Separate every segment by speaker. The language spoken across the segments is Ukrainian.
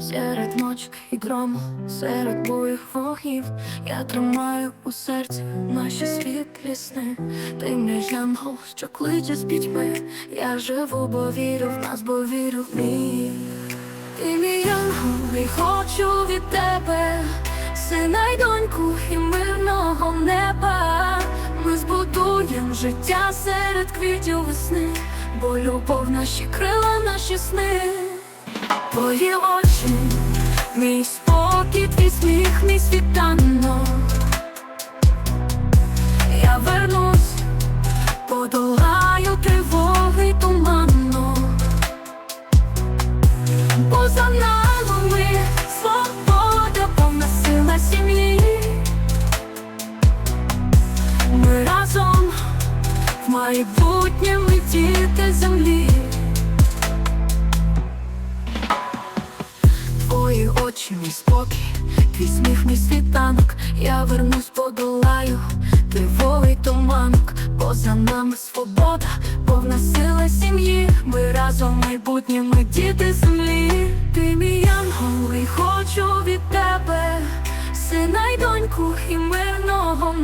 Speaker 1: Серед ночок і грому, серед боїх вогнів. Я тримаю у серці наші світлі сни. Ти мій янгол, що кличе з пітьми. Я живу, бо вірю в нас, бо вірю в мій. Ти мій янгол, і хочу від тебе Сина й доньку і мирного неба. Ми збудуємо життя серед квітів весни Бо любов наші крила, наші сни. Твої очі, мій спокій, твій сміх, мій світанок. Я вернусь, подолаю тривоги туманно. Поза нами свобода, повна сила сім'ї. Ми разом в майбутньому діти землі твій сміх, мій світанок, я вернусь, подолаю тривогий туманок, поза нами свобода, повна сила сім'ї, ми разом в майбутньому діти землі, ти мій янгол, і хочу від тебе, сина й доньку і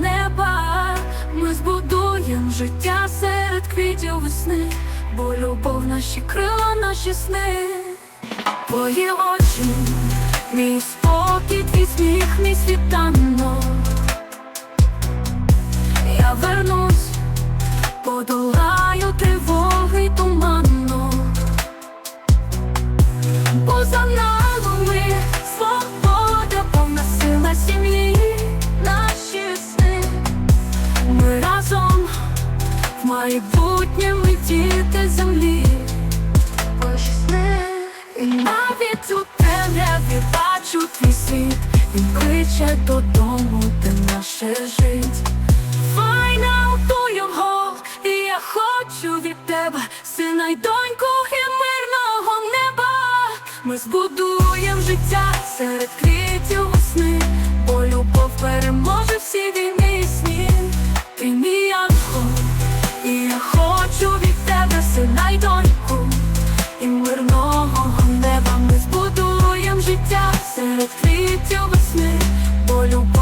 Speaker 1: неба. Ми збудуємо життя серед квітів весни, бо любов наші крила, наші сни. Твої очі, мій спокій, сміх, мій світанок Я вернусь, подолаю тривоги туманно. Поза нами свобода, повна сила сім'ї, наші сни. Ми разом в майбутньому діти землі. Ваші сни. Навіть у темряві бачу твій Він кличе додому, де наше жить. Файна то його, І я хочу від тебе Сина й доньку і мирного неба. Ми збудуємо життя серед квітів весни Бо любов переможе всі війни серед квітів весни, бо любов.